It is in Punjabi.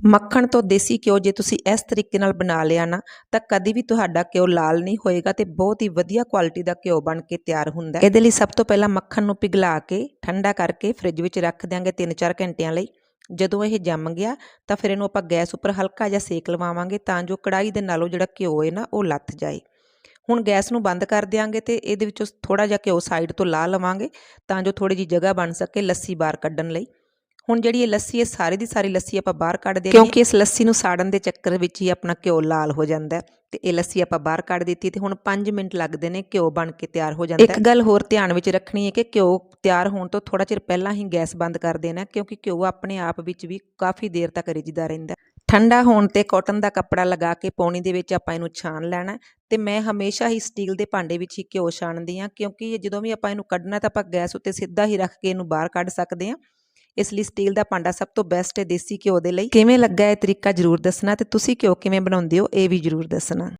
ਮੱਖਣ ਤੋਂ ਦੇਸੀ ਘਿਓ ਜੇ ਤੁਸੀਂ ਇਸ ਤਰੀਕੇ ਨਾਲ ਬਣਾ ਲਿਆ ਨਾ, ਤਾਂ ਕਦੀ ਵੀ ਤੁਹਾਡਾ ਘਿਓ ਲਾਲ ਨਹੀਂ ਹੋਏਗਾ ਤੇ ਬਹੁਤ ਹੀ ਵਧੀਆ ਕੁਆਲਿਟੀ ਦਾ ਘਿਓ ਬਣ ਕੇ ਤਿਆਰ ਹੁੰਦਾ ਹੈ। ਇਹਦੇ ਲਈ ਸਭ ਤੋਂ ਪਹਿਲਾਂ ਮੱਖਣ ਨੂੰ ਪਿਘਲਾ ਕੇ ਠੰਡਾ ਕਰਕੇ ਫ੍ਰਿਜ ਵਿੱਚ ਰੱਖ ਦਿਆਂਗੇ 3-4 ਘੰਟਿਆਂ ਲਈ। ਜਦੋਂ ਇਹ ਜੰਮ ਗਿਆ, ਤਾਂ ਫਿਰ ਇਹਨੂੰ ਆਪਾਂ ਗੈਸ ਉੱਪਰ ਹਲਕਾ ਜਿਹਾ ਸੇਕ ਲਵਾਵਾਂਗੇ ਤਾਂ ਜੋ ਕੜਾਈ ਦੇ ਨਾਲੋਂ ਜਿਹੜਾ ਘਿਓ ਹੈ ਨਾ, ਉਹ ਲੱਥ ਜਾਏ। ਹੁਣ ਗੈਸ ਨੂੰ ਬੰਦ ਕਰ ਦਿਆਂਗੇ ਤੇ ਇਹਦੇ ਵਿੱਚੋਂ ਥੋੜਾ ਜਿਹਾ ਘਿਓ ਸਾਈਡ ਤੋਂ ਲਾ ਲਵਾਂਗੇ ਤਾਂ ਜੋ ਥੋੜੀ ਜਿਹੀ ਜਗ੍ਹਾ ਬਣ ਸਕੇ ਲੱਸੀ ਬਾਹਰ ਕੱਢਣ ਲਈ। ਹੁਣ ਜਿਹੜੀ ਇਹ ਲੱਸੀ ਹੈ ਸਾਰੀ ਦੀ ਸਾਰੀ ਲੱਸੀ ਆਪਾਂ ਬਾਹਰ ਕੱਢ ਦੇਣੀ ਕਿਉਂਕਿ ਇਸ ਲੱਸੀ ਨੂੰ ਸਾੜਨ ਦੇ ਚੱਕਰ ਵਿੱਚ ਹੀ ਆਪਣਾ ਘਿਓ ਲਾਲ ਹੋ ਜਾਂਦਾ ਹੈ ਤੇ ਇਹ ਲੱਸੀ ਆਪਾਂ ਬਾਹਰ ਕੱਢ ਦਿੱਤੀ ਤੇ ਹੁਣ 5 ਮਿੰਟ ਲੱਗਦੇ ਨੇ ਘਿਓ ਬਣ ਕੇ ਤਿਆਰ ਹੋ ਜਾਂਦਾ ਇੱਕ ਗੱਲ ਹੋਰ ਧਿਆਨ ਵਿੱਚ ਰੱਖਣੀ ਹੈ ਕਿ ਘਿਓ ਤਿਆਰ ਹੋਣ ਤੋਂ ਥੋੜਾ ਚਿਰ ਪਹਿਲਾਂ ਹੀ ਗੈਸ ਬੰਦ ਕਰ ਦੇਣਾ ਕਿਉਂਕਿ ਘਿਓ ਆਪਣੇ ਆਪ ਵਿੱਚ ਵੀ ਕਾਫੀ ਦੇਰ ਤੱਕ ਰਿੱਝਦਾ ਰਹਿੰਦਾ ਠੰਡਾ ਹੋਣ ਤੇ ਕਾਟਨ ਦਾ ਕੱਪੜਾ ਲਗਾ ਕੇ ਪੌਣੀ ਦੇ ਵਿੱਚ ਆਪਾਂ ਇਹਨੂੰ ਛਾਣ ਲੈਣਾ ਤੇ ਮੈਂ ਹਮੇਸ਼ਾ ਹੀ ਸਟੀਲ ਦੇ ਭਾਂਡੇ ਵਿੱਚ ਹੀ ਘਿਓ ਛਾਣਦੀ ਆ ਕਿਉਂਕਿ ਜਦੋਂ ਵੀ ਆਪਾਂ ਇਹਨੂੰ ਕੱਢਣਾ ਤਾਂ ਆਪਾਂ ਗੈਸ ਉੱਤੇ ਸਿੱਧਾ ਹੀ ਰੱਖ ਕੇ ਇਹਨੂੰ ਬਾਹਰ ਕੱਢ ਸਕਦੇ ਆ ਇਸ ਲਈ ਸਟੀਲ ਦਾ ਭਾਂਡਾ ਸਭ ਤੋਂ ਬੈਸਟ ਹੈ ਦੇਸੀ ਘਿਓ ਦੇ ਲਈ। ਕਿਵੇਂ ਲੱਗਾ ਇਹ ਤਰੀਕਾ ਜਰੂਰ ਦੱਸਣਾ ਤੇ ਤੁਸੀਂ ਘਿਓ ਕਿਵੇਂ ਬਣਾਉਂਦੇ ਹੋ ਇਹ ਵੀ ਜਰੂਰ ਦੱਸਣਾ।